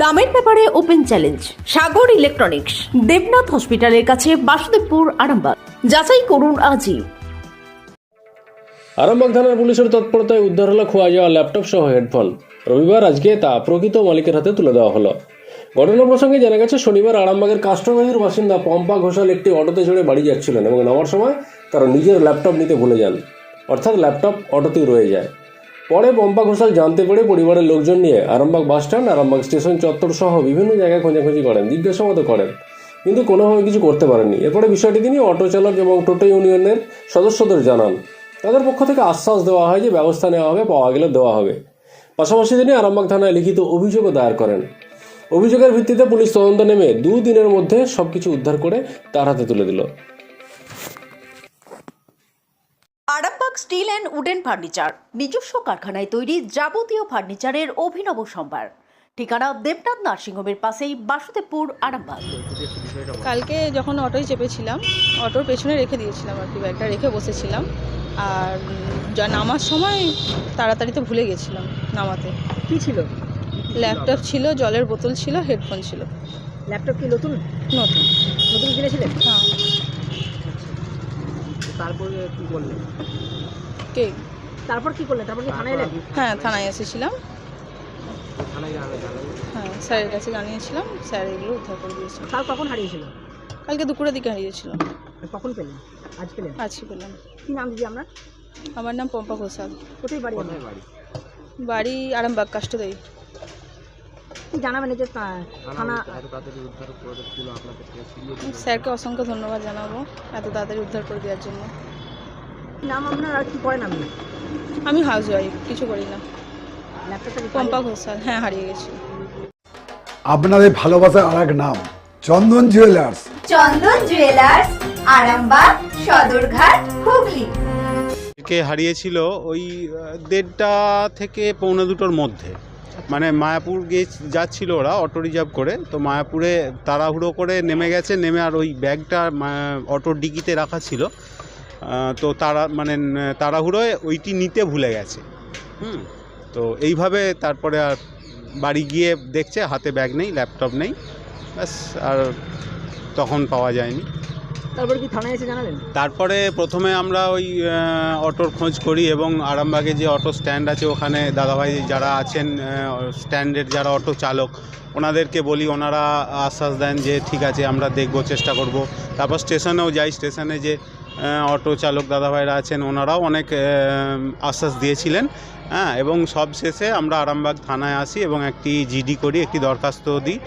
দামের ব্যাপারে open challenge, Sagar electronics, Debnath হসপিটালের কাছে বাসুদেবপুর, আরামবাগ। যাচাই করুন আজই। আরামবাগ থানার পুলিশের তৎপরতায় উদ্ধার হলো খোয়া যাওয়া ল্যাপটপ সহ হেডফোন। রবিবার আজকে তা প্রকৃত মালিকের হাতে তুলে দেওয়া হলো। ঘটনা প্রসঙ্গে জানা গেছে, শনিবার আরামবাগের কাস্টমাইজের বাসিন্দা পম্পা ঘোষাল একটি অটোতে চড়ে বাড়ি যাচ্ছিলেন এবং নামার সময় তারা নিজের ল্যাপটপ নিতে ভুলে যান। অর্থাৎ ল্যাপটপ অটোতেই রয়ে যায়। পরে পম্পা ঘোষাল জানতে পেরে পরিবারের লোকজন নিয়ে Arambagh bus stand, Arambagh station চত্বর সহ বিভিন্ন জায়গায় খোঁজাখুঁজি করেন, জিজ্ঞাসাবাদও করেন। কিন্তু কোনোভাবে কিছু করতে পারেননি। এরপরে বিষয়টি তিনি অটো চালক এবং টোটো ইউনিয়নের সদস্যদের জানান। তাদের পক্ষ থেকে আশ্বাস দেওয়া হয় যে ব্যবস্থা নেওয়া হবে, পাওয়া গেলে দেওয়া হবে। পাশাপাশি তিনি আরামবাগ থানায় লিখিত অভিযোগও দায়ের করেন। অভিযোগের ভিত্তিতে পুলিশ তদন্ত নেমে দুদিনের মধ্যে সবকিছু উদ্ধার করে তার হাতে তুলে দিল। স্টিল অ্যান্ড উডেন ফার্নিচার নিজস্ব কারখানায় তৈরি যাবতীয় ফার্নিচারের অভিনব সম্ভার। ঠিকানা দেবনাথ নার্সিংহোমের পাশেই বাসুদেবপুর আরামবাগ। কালকে যখন অটোয় চেপেছিলাম অটোর পেছনে রেখে দিয়েছিলাম আর কি ব্যাগটা রেখে বসেছিলাম। আর যা নামার সময় তাড়াতাড়ি তো ভুলে গেছিলাম নামাতে। কী ছিল? ল্যাপটপ ছিল জলের বোতল ছিল হেডফোন ছিল। ল্যাপটপ কি নতুন? নতুন। নতুন কিনেছিলেন? হ্যাঁ। তারপরে কি করলেন কে? তারপর কি করলেন তারপর কি থানায় এলেন হ্যাঁ থানায় এসেছিলাম। থানায় জানালেন হ্যাঁ স্যারের কাছে জানিয়েছিলাম স্যার এগুলো উদ্ধার করে দিয়েছিল কখন হারিয়েছিল? কালকে দুপুরের দিকে হারিয়েছিল। কখন পেলেন? আজ পেলেন? আজকে পেলাম। কি নাম দিদি আপনার? আমার নাম পম্পা ঘোষাল। কোথায় বাড়ি বাড়ি আরামবাগ কাষ্টদেই কি জানাবেন এই যে তা- থানা স্যারকে অসংখ্য ধন্যবাদ জানাব এত তাড়াতাড়ি উদ্ধার করে দেওয়ার জন্য। নাম আপনার আর কি করেন আপনি? আমি হাউস ওয়াইফ কিছু করি না। পম্পা ঘোষাল হ্যাঁ হারিয়ে গেছি। আপনাদের ভালোবাসার আর এক নাম চন্দন জুয়েলার্স চন্দন জুয়েলার্স আরামবাগ সদরঘাট হুগলি। কে হারিয়েছিল ওই দেড়টা থেকে পৌনে দুটোর মধ্যে। মানে মায়াপুর গিয়ে যাচ্ছিল ওরা অটো রিজার্ভ করে। তো মায়াপুরে তাড়াহুড়ো করে নেমে গেছে, নেমে আর ওই ব্যাগটা অটোর ডিকিতে রাখা ছিল। তো তারা মানে তাড়াহুড়োয় ওইটি নিতে ভুলে গেছে। হুম, তো এইভাবে তারপরে আর বাড়ি গিয়ে দেখছে, হাতে ব্যাগ নেই, ল্যাপটপ নেই। ব্যাস, আর তখন পাওয়া যায়নি। তারপর কি থানায় এসে জানালেন? তারপরে প্রথমে আমরা ওই অটোর খোঁজ করি এবং আরামবাগে যে অটো স্ট্যান্ড আছে ওখানে দাদাভাই যারা আছেন স্ট্যান্ডের যারা অটো চালক, ওনাদেরকে বলি, ওনারা আশ্বাস দেন যে ঠিক আছে, আমরা দেখব, চেষ্টা করব। তারপর স্টেশনেও যাই, স্টেশনে যে অটো চালক দাদাভাইরা আছেন, ওনারাও অনেক আশ্বাস দিয়েছিলেন। হ্যাঁ এবং সব শেষে আমরা আরামবাগ থানায় আসি এবং একটি জিডি করি একটি দরখাস্ত দিই।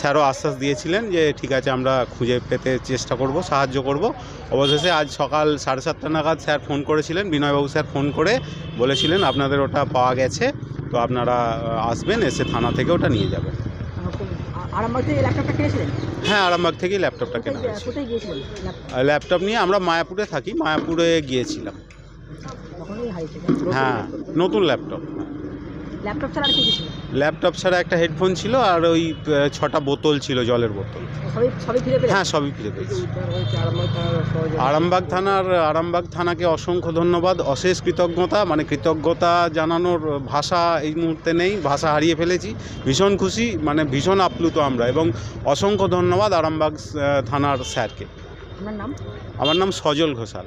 স্যারও আশ্বাস দিয়েছিলেন যে ঠিক আছে আমরা খুঁজে পেতে চেষ্টা করব সাহায্য করব। অবশেষে আজ সকাল সাড়ে সাতটা নাগাদ স্যার ফোন করেছিলেন বিনয়বাবু স্যার ফোন করে বলেছিলেন আপনাদের ওটা পাওয়া গেছে তো আপনারা আসবেন এসে থানা থেকে ওটা নিয়ে যাবেন। হ্যাঁ আরামবাগ থেকেই ল্যাপটপটা কেনা হয়েছে। ল্যাপটপ নিয়ে আমরা মায়াপুরে থাকি মায়াপুরে গিয়েছিলাম। হারিয়েছে হ্যাঁ নতুন ল্যাপটপ ল্যাপটপ ছাড়া আর কি ছিল? ল্যাপটপ ছাড়া একটা হেডফোন ছিল আর ওই ছটা বোতল ছিল জলের বোতল। হ্যাঁ সবই ফিরে পেয়েছি। আরামবাগ থানার আরামবাগ থানাকে অসংখ্য ধন্যবাদ। অশেষ কৃতজ্ঞতা মানে কৃতজ্ঞতা জানানোর ভাষা এই মুহূর্তে নেই ভাষা হারিয়ে ফেলেছি। ভীষণ খুশি মানে ভীষণ আপ্লুত আমরা এবং অসংখ্য ধন্যবাদ আরামবাগ থানার স্যারকে। আমার নাম সজল ঘোষাল।